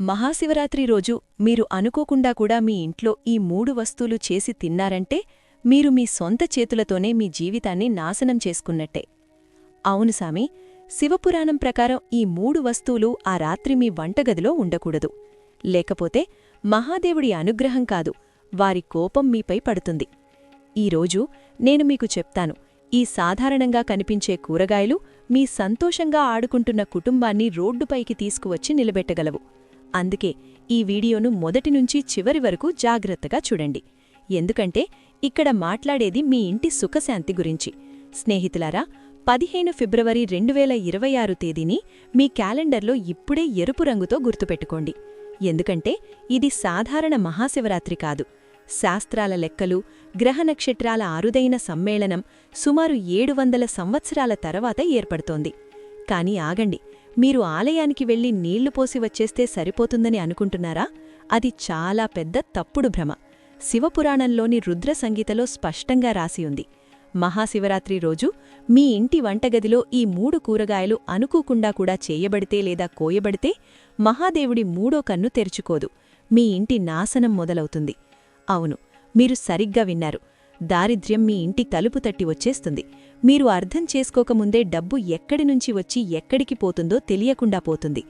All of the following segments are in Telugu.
మహాశివరాత్రి రోజు మీరు అనుకోకుండా కూడా మీ ఇంట్లో ఈ మూడు వస్తువులు చేసి తిన్నారంటే మీరు మీ సొంత చేతులతోనే మీ జీవితాన్ని నాశనం చేసుకున్నట్టే. అవును సామి శివపురాణం ప్రకారం ఈ మూడు వస్తువులు ఆ రాత్రి మీ వంటగదిలో ఉండకూడదు. లేకపోతే మహాదేవుడి అనుగ్రహం కాదు వారి కోపం మీపై పడుతుంది. ఈరోజు నేను మీకు చెప్తాను ఈ సాధారణంగా కనిపించే కూరగాయలు మీ సంతోషంగా ఆడుకుంటున్న కుటుంబాన్ని రోడ్డుపైకి తీసుకువచ్చి నిలబెట్టగలవు. అందుకే ఈ వీడియోను మొదటి నుంచి చివరి వరకు జాగ్రత్తగా చూడండి. ఎందుకంటే ఇక్కడ మాట్లాడేది మీ ఇంటి సుఖశాంతి గురించి. స్నేహితులారా పదిహేను ఫిబ్రవరి రెండు వేల ఇరవై ఆరు తేదీని మీ క్యాలెండర్లో ఇప్పుడే ఎరుపు రంగుతో గుర్తుపెట్టుకోండి. ఎందుకంటే ఇది సాధారణ మహాశివరాత్రి కాదు. శాస్త్రాల లెక్కలు గ్రహ నక్షత్రాల అరుదైన సమ్మేళనం సుమారు ఏడు వందల సంవత్సరాల తర్వాత ఏర్పడుతోంది. కాని ఆగండి మీరు ఆలయానికి వెళ్ళి నీళ్ళు పోసి వచ్చేస్తే సరిపోతుందని అనుకుంటున్నారా? అది చాలా పెద్ద తప్పుడు భ్రమ. శివపురాణంలోని రుద్ర సంగీతలో స్పష్టంగా రాసి ఉంది. మహాశివరాత్రి రోజు మీ ఇంటి వంటగదిలో ఈ మూడు కూరగాయలు అనుకోకుండా కూడా చేయబడితే లేదా కోయబడితే మహాదేవుడి మూడో కన్ను తెరుచుకోదు. మీ ఇంటి నాశనం మొదలవుతుంది. అవును మీరు సరిగ్గా విన్నారు. దారిద్ర్యం మీ ఇంటి తలుపు తట్టి వచ్చేస్తుంది. మీరు అర్థం చేసుకోకముందే డబ్బు ఎక్కడి నుంచి వచ్చి ఎక్కడికి పోతుందో తెలియకుండా పోతుంది.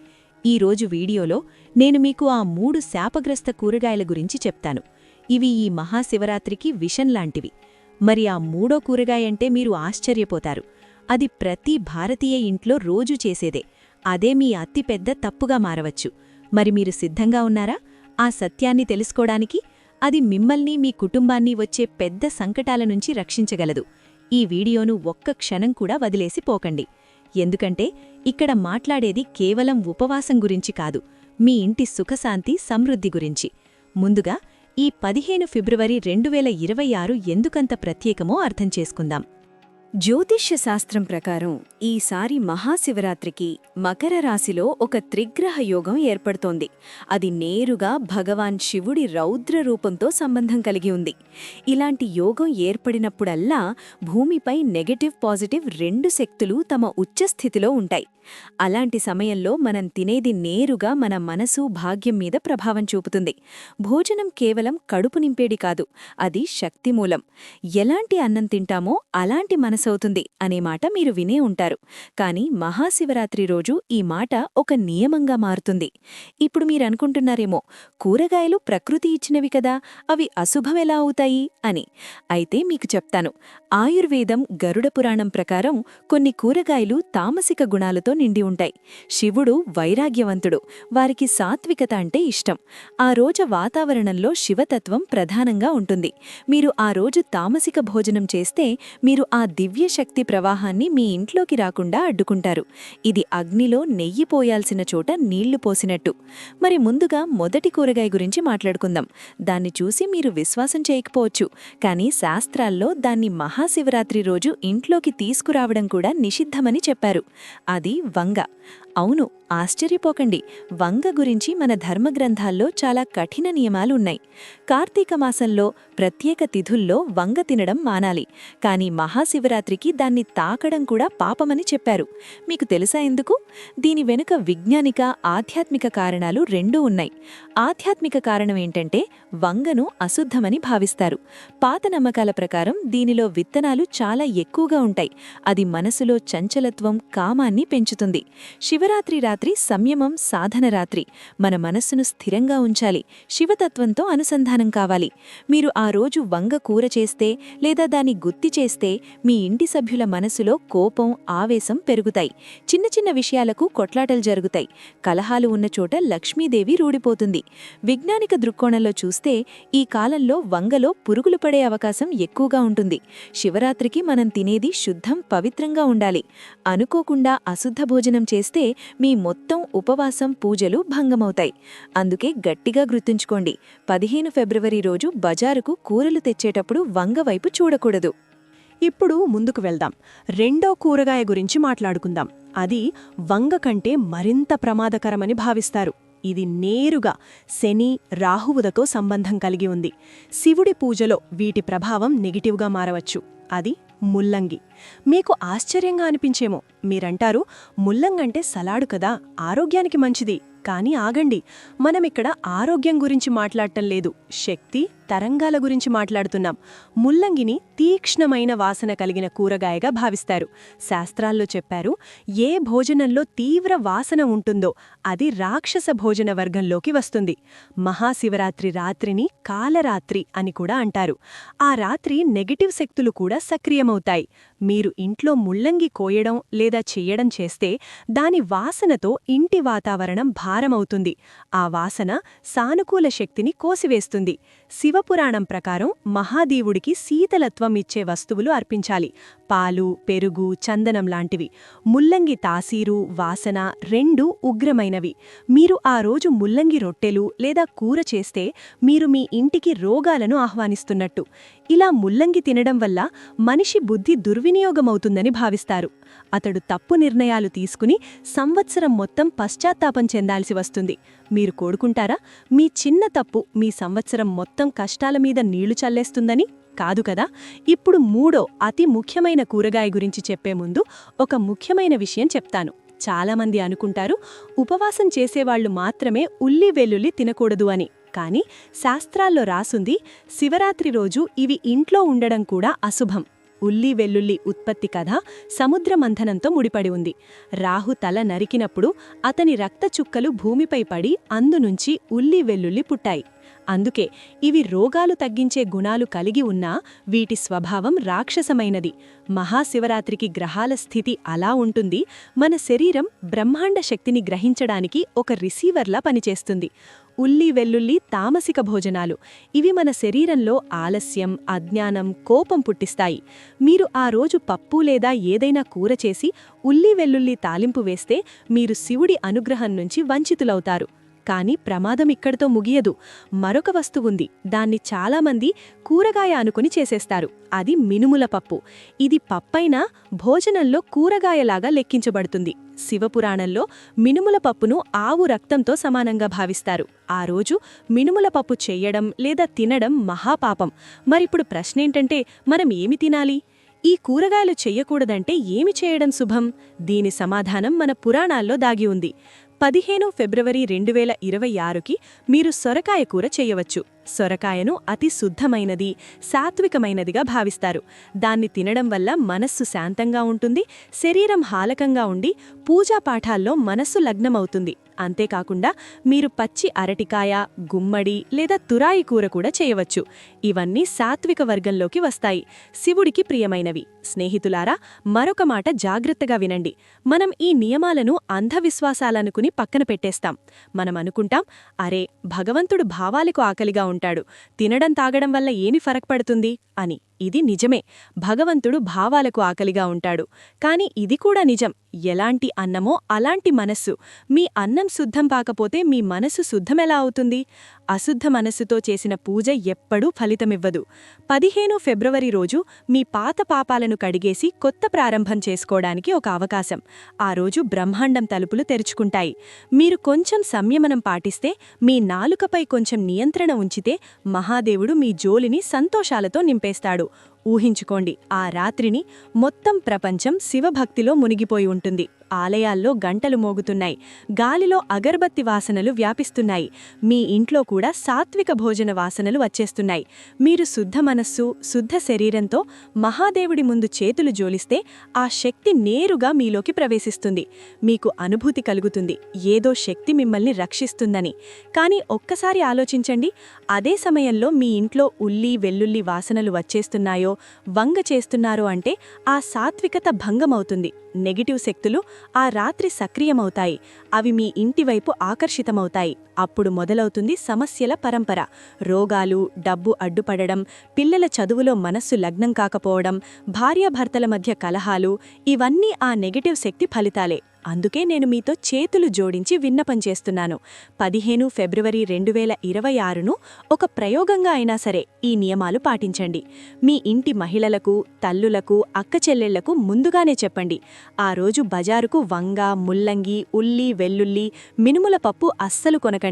ఈరోజు వీడియోలో నేను మీకు ఆ మూడు శాపగ్రస్త కూరగాయల గురించి చెప్తాను. ఇవి ఈ మహాశివరాత్రికి విషంలాంటివి మరి ఆ మూడో కూరగాయంటే మీరు ఆశ్చర్యపోతారు. అది ప్రతి భారతీయ ఇంట్లో రోజు చేసేదే. అదే మీ అతిపెద్ద తప్పుగా మారవచ్చు. మరి మీరు సిద్ధంగా ఉన్నారా? ఆ సత్యాన్ని తెలుసుకోవడానికి అది మిమ్మల్ని మీ కుటుంబాన్ని వచ్చే పెద్ద సంకటాల నుంచి రక్షించగలదు. ఈ వీడియోను ఒక్క క్షణం కూడా వదిలేసి పోకండి. ఎందుకంటే ఇక్కడ మాట్లాడేది కేవలం ఉపవాసం గురించి కాదు మీ ఇంటి సుఖశాంతి సమృద్ధి గురించి. ముందుగా ఈ పదిహేను ఫిబ్రవరి రెండు వేల ఇరవై ఆరు ఎందుకంత ప్రత్యేకమో అర్థం చేసుకుందాం. జ్యోతిష్య శాస్త్రం ప్రకారం ఈసారి మహాశివరాత్రికి మకర రాశిలో ఒక త్రిగ్రహ యోగం ఏర్పడుతోంది. అది నేరుగా భగవాన్ శివుడి రౌద్ర రూపంతో సంబంధం కలిగి ఉంది. ఇలాంటి యోగం ఏర్పడినప్పుడల్లా భూమిపై నెగటివ్ పాజిటివ్ రెండు శక్తులు తమ ఉచ్చస్థితిలో ఉంటాయి. అలాంటి సమయంలో మనం తినేది నేరుగా మన మనసు భాగ్యం మీద ప్రభావం చూపుతుంది. భోజనం కేవలం కడుపు నింపేడి కాదు అది శక్తిమూలం ఎలాంటి అన్నం తింటామో అలాంటి మనసవుతుంది అనే మాట మీరు వినే ఉంటారు. కాని మహాశివరాత్రి రోజు ఈ మాట ఒక నియమంగా మారుతుంది. ఇప్పుడు మీరనుకుంటున్నారేమో కూరగాయలు ప్రకృతి ఇచ్చినవి కదా అవి అశుభమెలా అవుతాయి? అని. అయితే మీకు చెప్తాను ఆయుర్వేదం గరుడ పురాణం ప్రకారం కొన్ని కూరగాయలు తామసిక గుణాలతో నిండి ఉంటాయి. శివుడు వైరాగ్యవంతుడు వారికి సాత్వికత అంటే ఇష్టం. ఆ రోజు వాతావరణంలో శివతత్వం ప్రధానంగా ఉంటుంది. మీరు ఆ రోజు తామసిక భోజనం చేస్తే మీరు ఆ దివ్య శక్తి ప్రవాహాన్ని మీ ఇంట్లోకి రాకుండా అడ్డుకుంటారు. ఇది అగ్నిలో నెయ్యి పోయాల్సిన చోట నీళ్ళు పోసినట్టు. మరి ముందుగా మొదటి కూరగాయ గురించి మాట్లాడుకుందాం. దాన్ని చూసి మీరు విశ్వాసం చేయకపోవచ్చు. కానీ శాస్త్రాల్లో దాన్ని మహాశివరాత్రి రోజు ఇంట్లోకి తీసుకురావడం కూడా నిషిద్ధమని చెప్పారు. అది వంగ. అవును ఆశ్చర్యపోకండి. వంగ గురించి మన ధర్మగ్రంథాల్లో చాలా కఠిన నియమాలున్నాయి. కార్తీక మాసంలో ప్రత్యేక తిథుల్లో వంగ తినడం మానాలి. కాని మహాశివరాత్రికి దాన్ని తాకడం కూడా పాపమని చెప్పారు. మీకు తెలుసా ఎందుకు? దీని వెనుక విజ్ఞానిక ఆధ్యాత్మిక కారణాలు రెండూ ఉన్నాయి. ఆధ్యాత్మిక కారణం ఏంటంటే వంగను అశుద్ధమని భావిస్తారు. పాత నమ్మకాల ప్రకారం దీనిలో విత్తనాలు చాలా ఎక్కువగా ఉంటాయి. అది మనసులో చంచలత్వం కామాన్ని పెంచుతుంది. శివరాత్రి రాత్రి సంయమం సాధన రాత్రి. మన మనస్సును స్థిరంగా ఉంచాలి. శివతత్వంతో అనుసంధానం కావాలి. మీరు ఆ రోజు వంగ కూర చేస్తే లేదా దాన్ని గుత్తి చేస్తే మీ ఇంటి సభ్యుల మనసులో కోపం ఆవేశం పెరుగుతాయి. చిన్న చిన్న విషయాలకు కొట్లాటలు జరుగుతాయి. కలహాలు ఉన్న చోట లక్ష్మీదేవి రూడిపోతుంది విజ్ఞానిక దృక్కోణంలో చూస్తే ఈ కాలంలో వంగలో పురుగులు పడే అవకాశం ఎక్కువగా ఉంటుంది. శివరాత్రికి మనం తినేది శుద్ధం పవిత్రంగా ఉండాలి. అనుకోకుండా అశుద్ధ భోజనం చేస్తే మీ మొత్తం ఉపవాసం పూజలు భంగమవుతాయి. అందుకే గట్టిగా గుర్తుంచుకోండి పదిహేను ఫిబ్రవరి రోజు బజారుకు కూరలు తెచ్చేటప్పుడు వంగవైపు చూడకూడదు. ఇప్పుడు ముందుకు వెళ్దాం. రెండో కూరగాయ గురించి మాట్లాడుకుందాం. అది వంగ కంటే మరింత ప్రమాదకరమని భావిస్తారు. ఇది నేరుగా శని రాహువుదతో సంబంధం కలిగి ఉంది. శివుడి పూజలో వీటి ప్రభావం నెగిటివ్గా మారవచ్చు. అది ముల్లంగి. మీకు ఆశ్చర్యంగా అనిపించేమో. మీరంటారు ముల్లంగంటే సలాడు కదా ఆరోగ్యానికి మంచిది. కానీ ఆగండి మనమిక్కడ ఆరోగ్యం గురించి మాట్లాడటం లేదు. శక్తి? తరంగాల గురించి మాట్లాడుతున్నాం. ముల్లంగిని తీక్ష్ణమైన వాసన కలిగిన కూరగాయగా భావిస్తారు. శాస్త్రాల్లో చెప్పారు ఏ భోజనంలో తీవ్ర వాసన ఉంటుందో అది రాక్షస భోజన వర్గంలోకి వస్తుంది. మహాశివరాత్రి రాత్రిని కాలరాత్రి అని కూడా అంటారు. ఆ రాత్రి నెగటివ్ శక్తులు కూడా సక్రియమవుతాయి. మీరు ఇంట్లో ముల్లంగి కోయడం లేదా చెయ్యడం చేస్తే దాని వాసనతో ఇంటి వాతావరణం భారమవుతుంది. ఆ వాసన సానుకూల శక్తిని కోసివేస్తుంది. శివ శివపురాణం ప్రకారం మహాదేవుడికి శీతలత్వం ఇచ్చే వస్తువులు అర్పించాలి. పాలు పెరుగు చందనం లాంటివి. ముల్లంగి తాసీరు వాసన రెండూ ఉగ్రమైనవి. మీరు ఆ రోజు ముల్లంగి రొట్టెలు లేదా కూర చేస్తే మీరు మీ ఇంటికి రోగాలను ఆహ్వానిస్తున్నట్టు. ఇలా ముల్లంగి తినడం వల్ల మనిషి బుద్ధి దుర్వినియోగమవుతుందని భావిస్తారు. అతడు తప్పు నిర్ణయాలు తీసుకుని సంవత్సరం మొత్తం పశ్చాత్తాపం చెందాల్సి వస్తుంది. మీరు కోడుకుంటారా మీ చిన్న తప్పు మీ సంవత్సరం మొత్తం కష్టాల మీద నీళ్ళు చల్లేస్తుందని? కాదు కదా. ఇప్పుడు మూడో అతి ముఖ్యమైన కూరగాయ గురించి చెప్పే ముందు ఒక ముఖ్యమైన విషయం చెప్తాను. చాలామంది అనుకుంటారు ఉపవాసం చేసేవాళ్ళు మాత్రమే ఉల్లి వెల్లుల్లి తినకూడదు అని. కానీ శాస్త్రాల్లో రాసుంది శివరాత్రి రోజు ఇవి ఇంట్లో ఉండడం కూడా అశుభం. ఉల్లి వెల్లుల్లి ఉత్పత్తి కథ సముద్ర మంథనంతో ముడిపడి ఉంది. రాహు తల నరికినప్పుడు అతని రక్త చుక్కలు భూమిపై పడి అందునుంచి ఉల్లి వెల్లుల్లి పుట్టాయి. అందుకే ఇవి రోగాలు తగ్గించే గుణాలు కలిగి ఉన్నా వీటి స్వభావం రాక్షసమైనది. మహాశివరాత్రికి గ్రహాల స్థితి అలా ఉంటుంది. మన శరీరం బ్రహ్మాండ శక్తిని గ్రహించడానికి ఒక రిసీవర్లా పనిచేస్తుంది. ఉల్లి వెల్లుల్లి తామసిక భోజనాలు. ఇవి మన శరీరంలో ఆలస్యం అజ్ఞానం కోపం పుట్టిస్తాయి. మీరు ఆ రోజు పప్పు లేదా ఏదైనా కూర చేసి ఉల్లి వెల్లుల్లి తాలింపు వేస్తే మీరు శివుడి అనుగ్రహం నుంచి వంచితులవుతారు. కానీ ప్రమాదం ఇక్కడితో ముగియదు. మరొక వస్తువుంది దాన్ని చాలామంది కూరగాయ అనుకుని చేసేస్తారు. అది మినుముల పప్పు. ఇది పప్పైనా భోజనంలో కూరగాయలాగా లెక్కించబడుతుంది. శివపురాణంలో మినుముల పప్పును ఆవు రక్తంతో సమానంగా భావిస్తారు. ఆ రోజు మినుముల పప్పు చేయడం లేదా తినడం మహాపాపం. మరిప్పుడు ప్రశ్నేంటంటే మనం ఏమి తినాలి? ఈ కూరగాయలు చెయ్యకూడదంటే ఏమి చేయడం శుభం? దీని సమాధానం మన పురాణాల్లో దాగి ఉంది. పదిహేను ఫిబ్రవరి రెండు వేల ఇరవై ఆరుకి మీరు సొరకాయ కూర చేయవచ్చు. సొరకాయను అతి శుద్ధమైనది సాత్వికమైనదిగా భావిస్తారు. దాన్ని తినడం వల్ల మనస్సు శాంతంగా ఉంటుంది శరీరం హాలకంగా ఉండి పూజా పాఠాల్లో మనస్సు లగ్నమవుతుంది. అంతేకాకుండా మీరు పచ్చి అరటికాయ గుమ్మడి లేదా తురాయి కూర కూడా చేయవచ్చు. ఇవన్నీ సాత్విక వర్గంలోకి వస్తాయి. శివుడికి ప్రియమైనవి. స్నేహితులారా మరొక మాట జాగ్రత్తగా వినండి. మనం ఈ నియమాలను అంధవిశ్వాసాలనుకుని పక్కన పెట్టేస్తాం. మనం అనుకుంటాం అరే భగవంతుడు భావాలకు ఆకలిగా ఉంటాడు. తినడం తాగడం వల్ల ఏమి ఫరక్ పడుతుంది? అని. ఇది నిజమే. భగవంతుడు భావాలకు ఆకలిగా ఉంటాడు. కాని ఇది కూడా నిజం. ఎలాంటి అన్నమో అలాంటి మనస్సు. మీ అన్నం శుద్ధం కాకపోతే మీ మనసు శుద్ధమెలా అవుతుంది? అశుద్ధ మనస్సుతో చేసిన పూజ ఎప్పుడూ ఫలితమివ్వదు. పదిహేను ఫిబ్రవరి రోజు మీ పాత పాపాలను కడిగేసి కొత్త ప్రారంభం చేసుకోవడానికి ఒక అవకాశం. ఆ రోజు బ్రహ్మాండం తలుపులు తెరుచుకుంటాయి. మీరు కొంచెం సంయమనం పాటిస్తే మీ నాలుకపై కొంచెం నియంత్రణ ఉంచితే మహాదేవుడు మీ జోలిని సంతోషాలతో నింపేస్తాడు. ఊహించుకోండి ఆ రాత్రిని మొత్తం ప్రపంచం శివభక్తిలో మునిగిపోయి ఉంటుంది. ఆలయాల్లో గంటలు మోగుతున్నాయి. గాలిలో అగర్బత్తి వాసనలు వ్యాపిస్తున్నాయి. మీ ఇంట్లో కూడా సాత్విక భోజన వాసనలు వచ్చేస్తున్నాయి. మీరు శుద్ధ మనస్సు శుద్ధ శరీరంతో మహాదేవుడి ముందు చేతులు జోలిస్తే ఆ శక్తి నేరుగా మీలోకి ప్రవేశిస్తుంది. మీకు అనుభూతి కలుగుతుంది. ఏదో శక్తి మిమ్మల్ని రక్షిస్తుందని. కానీ ఒక్కసారి ఆలోచించండి అదే సమయంలో మీ ఇంట్లో ఉల్లి వెల్లుల్లి వాసనలు వచ్చేస్తున్నాయో వంగ చేస్తున్నారో అంటే ఆ సాత్వికత భంగమవుతుంది. నెగిటివ్ శక్తులు ఆ రాత్రి సక్రియమవుతాయి. అవి మీ ఇంటివైపు ఆకర్షితమవుతాయి. అప్పుడు మొదలవుతుంది సమస్యల పరంపర. రోగాలు డబ్బు అడ్డుపడడం పిల్లల చదువులో మనస్సు లగ్నం కాకపోవడం భార్యాభర్తల మధ్య కలహాలు ఇవన్నీ ఆ నెగటివ్ శక్తి ఫలితాలే. అందుకే నేను మీతో చేతులు జోడించి విన్నపం చేస్తున్నాను. పదిహేను ఫిబ్రవరి రెండు వేల ఇరవై ఆరును ఒక ప్రయోగంగా అయినా సరే ఈ నియమాలు పాటించండి. మీ ఇంటి మహిళలకు తల్లులకు అక్క చెల్లెళ్ళకు ముందుగానే చెప్పండి. ఆ రోజు బజారుకు వంగ ముల్లంగి ఉల్లి వెల్లుల్లి మినుముల పప్పు అస్సలు కొనకండి.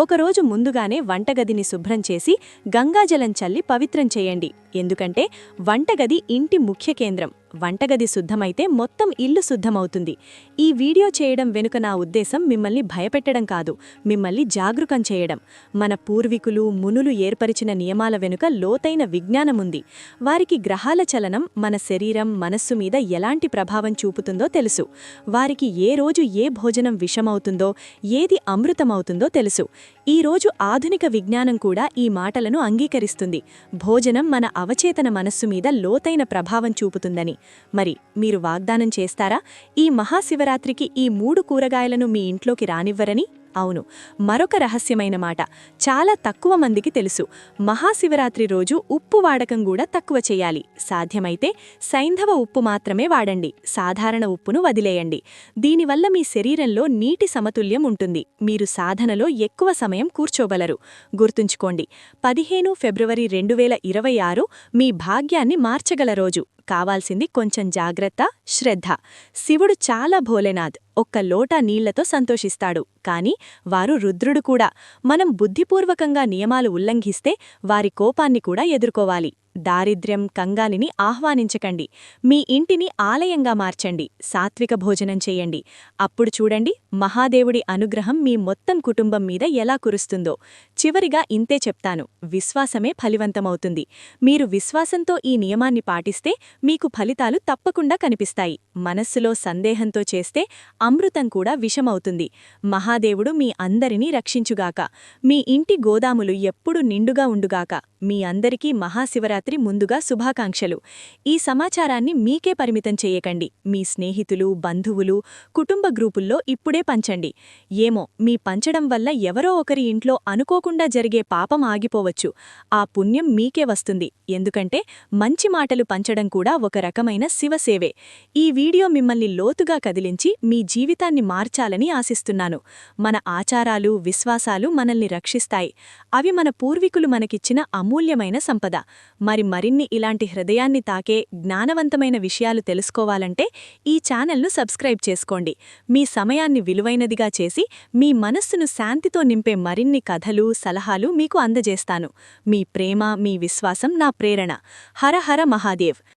ఒకరోజు ముందుగానే వంటగదిని శుభ్రం చేసి గంగాజలం చల్లి పవిత్రం చేయండి. ఎందుకంటే వంటగది ఇంటి ముఖ్య కేంద్రం. వంటగది శుద్ధమైతే మొత్తం ఇల్లు శుద్ధమవుతుంది. ఈ వీడియో చేయడం వెనుక నా ఉద్దేశం మిమ్మల్ని భయపెట్టడం కాదు మిమ్మల్ని జాగృకం చేయడం. మన పూర్వీకులు మునులు ఏర్పరిచిన నియమాల వెనుక లోతైన విజ్ఞానముంది వారికి గ్రహాల చలనం మన శరీరం మనస్సు మీద ఎలాంటి ప్రభావం చూపుతుందో తెలుసు. వారికి ఏ రోజు ఏ భోజనం విషమవుతుందో ఏది అమృతమవుతుందో తెలుసు. ఈ రోజు ఆధునిక విజ్ఞానం కూడా ఈ మాటలను అంగీకరిస్తుంది. భోజనం మన అవచేతన మనస్సు మీద లోతైన ప్రభావం చూపుతుందని. మరి మీరు వాగ్దానం చేస్తారా? ఈ మహాశివరాత్రికి ఈ మూడు కూరగాయలను మీ ఇంట్లోకి రానివ్వరని? అవును. మరొక రహస్యమైన మాట. చాలా తక్కువ మందికి తెలుసు. మహాశివరాత్రి రోజు ఉప్పు వాడకం కూడా తక్కువ చేయాలి. సాధ్యమైతే సైంధవ ఉప్పు మాత్రమే వాడండి. సాధారణ ఉప్పును వదిలేయండి. దీనివల్ల మీ శరీరంలో నీటి సమతుల్యం ఉంటుంది. మీరు సాధనలో ఎక్కువ సమయం కూర్చోగలరు. గుర్తుంచుకోండి. పదిహేను ఫిబ్రవరి రెండు ఇరవై ఆరు మీ భాగ్యాన్ని మార్చగల రోజు. కావాల్సింది కొంచెం జాగ్రత్త శ్రద్ధ. శివుడు చాలా భోలేనాథ్. ఒక్క లోటా నీళ్ళతో సంతోషిస్తాడు. కాని వారు రుద్రుడు కూడా. మనం బుద్ధిపూర్వకంగా నియమాలు ఉల్లంఘిస్తే వారి కోపాన్ని కూడా ఎదుర్కోవాలి. దారిద్ర్యం కంగాలిని ఆహ్వానించకండి. మీ ఇంటిని ఆలయంగా మార్చండి. సాత్విక భోజనం చేయండి. అప్పుడు చూడండి మహాదేవుడి అనుగ్రహం మీ మొత్తం కుటుంబం మీద ఎలా కురుస్తుందో. చివరిగా ఇంతే చెప్తాను విశ్వాసమే ఫలివంతమవుతుంది. మీరు విశ్వాసంతో ఈ నియమాన్ని పాటిస్తే మీకు ఫలితాలు తప్పకుండా కనిపిస్తాయి. మనస్సులో సందేహంతో చేస్తే అమృతం కూడా విషమవుతుంది. మహాదేవుడు మీ అందరినీ రక్షించుగాక. మీ ఇంటి గోదాములు ఎప్పుడు నిండుగా ఉండుగాక. మీ అందరికీ మహాశివరాత్రి ముందుగా శుభాకాంక్షలు. ఈ సమాచారాన్ని మీకే పరిమితం చేయకండి. మీ స్నేహితులు బంధువులు కుటుంబ గ్రూపుల్లో ఇప్పుడే పంచండి. ఏమో మీ పంచడం వల్ల ఎవరో ఒకరి ఇంట్లో అనుకోకుండా జరిగే పాపం ఆగిపోవచ్చు. ఆ పుణ్యం మీకే వస్తుంది. ఎందుకంటే మంచి మాటలు పంచడం కూడా ఒక రకమైన శివసేవే. ఈ వీడియో మిమ్మల్ని లోతుగా కదిలించి మీ జీవితాన్ని మార్చాలని ఆశిస్తున్నాను. మన ఆచారాలు విశ్వాసాలు మనల్ని రక్షిస్తాయి. అవి మన పూర్వీకులు మనకిచ్చిన అమూల్యమైన సంపద. మరి మరిన్ని ఇలాంటి హృదయాన్ని తాకే జ్ఞానవంతమైన విషయాలు తెలుసుకోవాలంటే ఈ ఛానల్ను సబ్స్క్రైబ్ చేసుకోండి. మీ సమయాన్ని విలువైనదిగా చేసి మీ మనస్సును శాంతితో నింపే మరిన్ని కథలు సలహాలు మీకు అందజేస్తాను. మీ ప్రేమ మీ విశ్వాసం నా ప్రేరణ. హర హర మహాదేవ్.